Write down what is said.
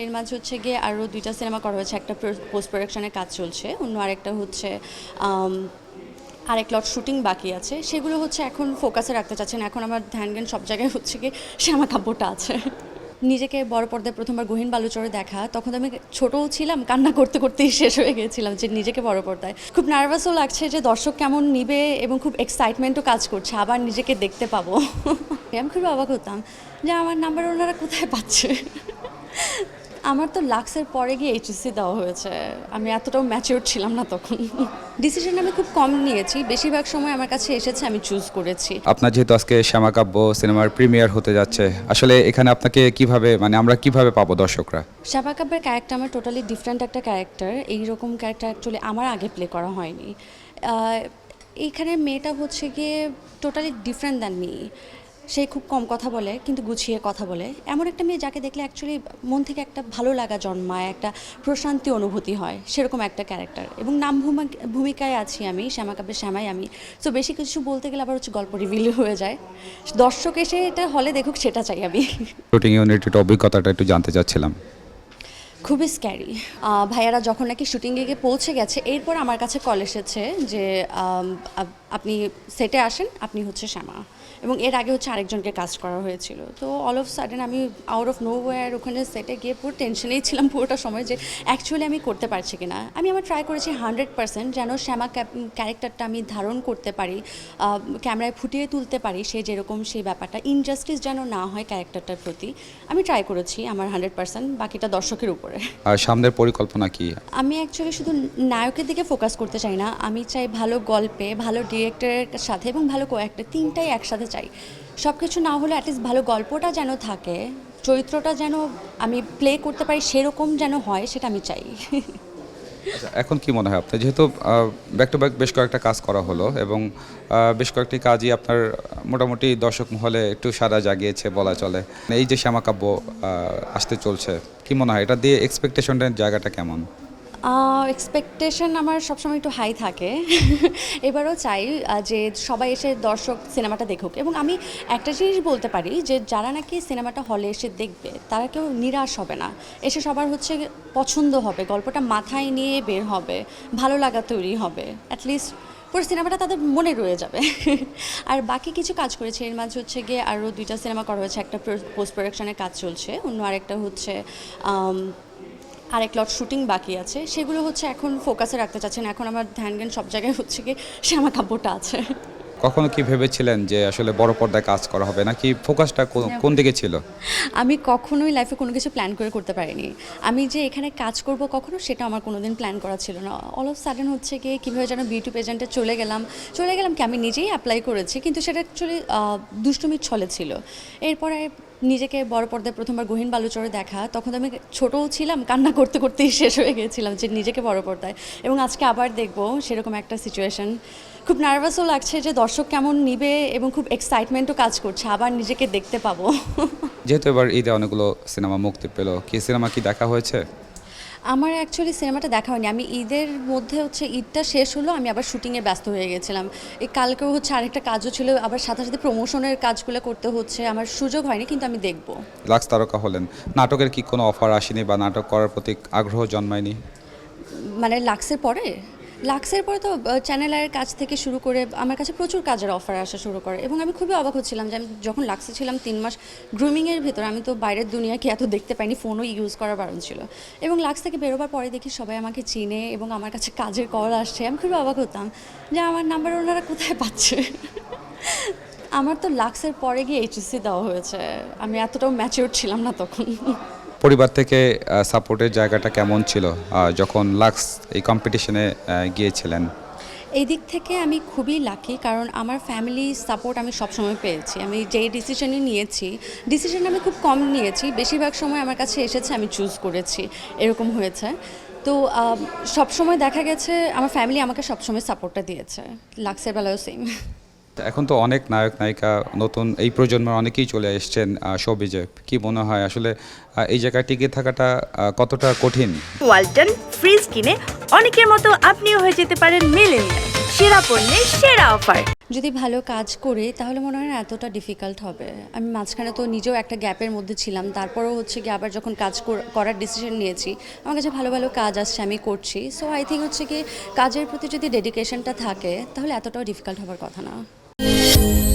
এর মাঝে হচ্ছে গিয়ে আরও দুইটা সিনেমা করা হয়েছে। একটা পোস্ট প্রোডাকশনের কাজ চলছে, অন্য আরেকটা হচ্ছে আরেক লট শুটিং বাকি আছে। সেগুলো হচ্ছে এখন ফোকাসে রাখতে চাচ্ছেন। এখন আমার ধ্যান জ্ঞান সব জায়গায় হচ্ছে কি শ্যামা কাব্যটা আছে। নিজেকে বড় পর্দায় প্রথমবার গহীন বালুচরে দেখা, তখন আমি ছোটও ছিলাম, কান্না করতে করতেই শেষ হয়ে গিয়েছিলাম যে নিজেকে বড় পর্দায়। খুব নার্ভাসও লাগছে যে দর্শক কেমন নিবে এবং খুব এক্সাইটমেন্টও কাজ করছে, আবার নিজেকে দেখতে পাবো। আমি খুব অবাক হতাম যে আমার নাম্বার ওনারা কোথায় পাচ্ছে? আমার তো লাক্সের পরে গিয়ে এইচএসসি দেওয়া হয়েছে। আমি এতটাও ম্যাচিওর ছিলাম না তখন। ডিসিশন আমি খুব কম নিয়েছি। বেশিরভাগ সময় আমার কাছে এসেছে আমি চুজ করেছি। আপনার যেহেতু আজকে শ্যামাকাব্য সিনেমার প্রিমিয়ার হতে যাচ্ছে আসলে এখানে আপনাকে কীভাবে মানে আমরা কীভাবে পাবো দর্শকরা? শাপা কাব্যের ক্যারেক্টার আমার টোটালি ডিফারেন্ট একটা ক্যারেক্টার এইরকম ক্যারেক্টার অ্যাকচুয়ালি আমার আগে প্লে করা হয়নি। এইখানে মেয়েটা হচ্ছে গিয়ে টোটালি ডিফারেন্ট দ্যান মি সে খুব কম কথা বলে কিন্তু গুছিয়ে কথা বলে। এমন একটা মেয়ে যাকে দেখলে অ্যাকচুয়ালি মন থেকে একটা ভালো লাগা জন্মায় একটা প্রশান্তি অনুভূতি হয় সেরকম একটা ক্যারেক্টার এবং নাম ভূমা- ভূমিকায় আছি আমি শ্যামা শ্যামাকাব্যের শ্যামাই আমি। সো বেশি কিছু বলতে গেলে আবার হচ্ছে গল্প রিভিল হয়ে যায়। দর্শক এসে এটা হলে দেখুক সেটা চাই আমি। শুটিং ইউনিটের অভিজ্ঞতাটা একটু জানতে চাচ্ছিলাম। খুবই স্ক্যারি ভাইয়ারা যখন নাকি শুটিংয়ে গিয়ে পৌঁছে গেছে এরপর আমার কাছে কল এসেছে যে আপনি সেটে আসেন আপনি হচ্ছে শ্যামা। এবং এর আগে হচ্ছে আরেকজনকে কাজ করা হয়েছিল। তো অল অফ সাডেন আমি আউট অফ নো ওয়ার ওখানে সেটে গিয়ে পুরো টেনশনেই ছিলাম পুরোটা সময় যে অ্যাকচুয়ালি আমি করতে পারছি কিনা। আমি আমার ট্রাই করেছি হান্ড্রেড পার্সেন্ট যেন শ্যামা ক্যারেক্টারটা আমি ধারণ করতে পারি ক্যামেরায় ফুটিয়ে তুলতে পারি সে যেরকম সেই ব্যাপারটা। ইনজাস্টিস যেন না হয় ক্যারেক্টারটার প্রতি আমি ট্রাই করেছি আমার হান্ড্রেড পার্সেন্ট বাকিটা দর্শকের উপরে। আর সামনের পরিকল্পনা কি? আমি অ্যাকচুয়ালি শুধু নায়কের দিকে ফোকাস করতে চাই না আমি চাই ভালো গল্পে ভালো ডিরেক্টরের সাথে এবং ভালো কোয়াক্টার তিনটাই একসাথে চাই। সব কিছু না হলে অ্যাটলিস্ট ভালো গল্পটা যেন থাকে চরিত্রটা যেন আমি প্লে করতে পারি সেরকম যেন হয় সেটা আমি চাই। আচ্ছা, এখন কি মনে হয় আপনার? যেহেতু ব্যাক টু ব্যাক বেশ কয়েকটা কাজ করা হলো এবং বেশ কয়েকটি কাজই আপনার মোটামুটি দর্শক মহলে একটু সাদা জাগিয়েছে বলা চলে। এই যে শ্যামাকাব্য আসতে চলছে কি মনে হয়? এটা দিয়ে এক্সপেকটেশনের জায়গাটা কেমন? এক্সপেকটেশন আমার সবসময় একটু হাই থাকে। এবারও চাই যে সবাই এসে দর্শক সিনেমাটা দেখুক। এবং আমি একটা জিনিস বলতে পারি যে, যারা নাকি সিনেমাটা হলে এসে দেখবে, তারা কেউ নিরাশ হবে না। এসে সবার হচ্ছে পছন্দ হবে, গল্পটা মাথায় নিয়ে বের হবে, ভালো লাগা তৈরি হবে। অ্যাটলিস্ট পুরো সিনেমাটা তাদের মনে রয়ে যাবে। আর বাকি কিছু কাজ করেছে, এর মাঝে হচ্ছে গিয়ে আরও দুইটা সিনেমা করা হয়েছে, একটা পোস্ট প্রোডাকশনের কাজ চলছে, অন্য আরেকটা হচ্ছে আরেক লট শুটিং বাকি আছে। সেগুলো হচ্ছে এখন ফোকাসে রাখতে চাচ্ছেন। এখন আমার ধ্যান জ্ঞান সব জায়গায় হচ্ছে কি শ্যামা কাব্যটা আছে। কখনো কি ভেবেছিলেন যে আসলে বড় পর্দায় কাজ করা হবে? নাকি ফোকাসটা কোন- কোন দিকে ছিল? আমি কখনোই লাইফে কোনো কিছু প্ল্যান করে করতে পারিনি। আমি যে এখানে কাজ করব কখনো সেটা আমার কোনোদিন প্ল্যান করা ছিল না। অল অফ সাডেন হচ্ছে কি কীভাবে যেন বিউটি পেজেন্টে চলে গেলাম। চলে গেলাম কি আমি নিজেই অ্যাপ্লাই করেছি কিন্তু সেটা অ্যাকচুয়ালি দুষ্টুমির ছলে ছিল। এরপরে নিজেকে বড় পর্দায় প্রথমবার গহীন বালুচরে দেখা, তখন আমি ছোটও ছিলাম, কান্না করতে করতেই শেষ হয়ে গেছিলাম যে নিজেকে বড় পর্দায়। এবং আজকে আবার দেখব সেরকম একটা সিচুয়েশন খুব নার্ভাসও লাগছে যে দর্শক কেমন নিবে এবং খুব এক্সাইটমেন্টও কাজ করছে, আবার নিজেকে দেখতে পাবো। যেহেতু এবার ঈদে অনেকগুলো সিনেমা মুক্তি পেল, কি সিনেমা কি দেখা হয়েছে? আমার অ্যাকচুয়ালি সিনেমাটা দেখা হয়নি। আমি ঈদের মধ্যে হচ্ছে ঈদটা শেষ হলো আমি আবার শুটিংয়ে ব্যস্ত হয়ে গেছিলাম। এই কালকেও হচ্ছে আরেকটা কাজও ছিল আবার সাথে সাথে প্রমোশনের কাজগুলো করতে হচ্ছে আমার সুযোগ হয়নি কিন্তু আমি দেখব। লাক্স তারকা হলেন। নাটকের কি কোনো অফার আসেনি বা নাটক করার প্রতি আগ্রহ জন্মায়নি? মানে লাক্সের পরে? লাক্সের পরে তো চ্যানেলের কাজ থেকে শুরু করে আমার কাছে প্রচুর কাজের অফার আসা শুরু করে এবং আমি খুবই অবাক হচ্ছিলাম যে আমি যখন লাক্সে ছিলাম তিন মাস গ্রুমিংয়ের ভিতরে, আমি তো বাইরের দুনিয়াকে এত দেখতে পাইনি ফোনও ইউজ করা বারণ ছিল। এবং লাক্স থেকে বেরোবার পরে দেখি সবাই আমাকে চিনে এবং আমার কাছে কাজের কল আসছে আমি খুবই অবাক হতাম যে আমার নাম্বার ওনারা কোথায় পাচ্ছে? আমার তো লাক্সের পরে গিয়ে এইচএসসি দেওয়া হয়েছে। আমি এতটাও ম্যাচিওর ছিলাম না তখন। পরিবার থেকে সাপোর্টের জায়গাটা কেমন ছিল যখন লাক্স এই কম্পিটিশনে গিয়েছিলেন? এই দিক থেকে আমি খুবই লাকি কারণ আমার ফ্যামিলি সাপোর্ট আমি সবসময় পেয়েছি। আমি যেই ডিসিশনই নিয়েছি ডিসিশন আমি খুব কম নিয়েছি। বেশিরভাগ সময় আমার কাছে এসেছে, আমি চুজ করেছি। এরকম হয়েছে। তো সবসময় দেখা গেছে, আমার ফ্যামিলি আমাকে সবসময় সাপোর্টটা দিয়েছে। লাক্সের বেলাও সেম এখন তো অনেক নায়ক নায়িকা নতুন এই প্রজন্মের অনেকেই চলে এসছেন শোবিজে। কি মনে হয় আসলে এই জায়গায় টিকে থাকাটা কতটা কঠিন? ওয়ালটন ফ্রিজ কিনে অনেকের মতো আপনিও হয়ে যেতে পারেন মিলেনিয়াল। সেরা পণ্যের সেরা অফার। যদি ভালো কাজ করে তাহলে মনে হয় না এতটা ডিফিকাল্ট হবে। আমি মাঝখানে তো নিজেও একটা গ্যাপের মধ্যে ছিলাম তারপরেও হচ্ছে কি আবার যখন কাজ করার ডিসিশন নিয়েছি আমার কাছে ভালো ভালো কাজ আসছে আমি করছি। সো আই থিঙ্ক হচ্ছে কি কাজের প্রতি যদি ডেডিকেশনটা থাকে তাহলে এতটাও ডিফিকাল্ট হওয়ার কথা না। Thank you.